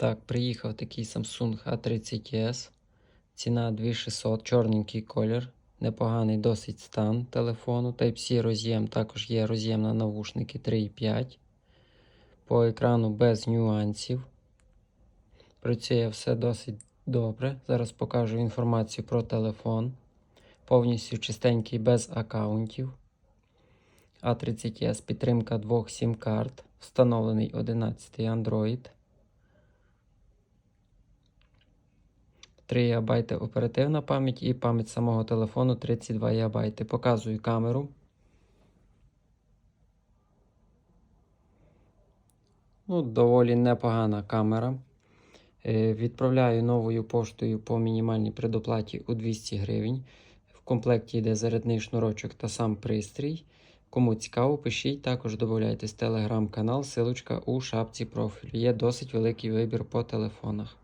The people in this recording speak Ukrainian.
Так, приїхав такий Samsung A30s. Ціна 2600, чорненький колір. Непоганий досить стан телефону. Type-C роз'єм, також є роз'єм на навушники 3.5. По екрану без нюансів. Працює все досить добре. Зараз покажу інформацію про телефон. Повністю чистенький без аккаунтів. A30s підтримка двох сім-карт. Встановлений 11 Android. 3 ГБ оперативна пам'ять і пам'ять самого телефону 32 ГБ. Показую камеру. Ну, доволі непогана камера. Е, Відправляю новою поштою по мінімальній предоплаті у 200 гривень. В комплекті йде зарядний шнурочок та сам пристрій. Кому цікаво, пишіть, також додайтесь телеграм-канал, силочка у шапці профілю. Є досить великий вибір по телефонах.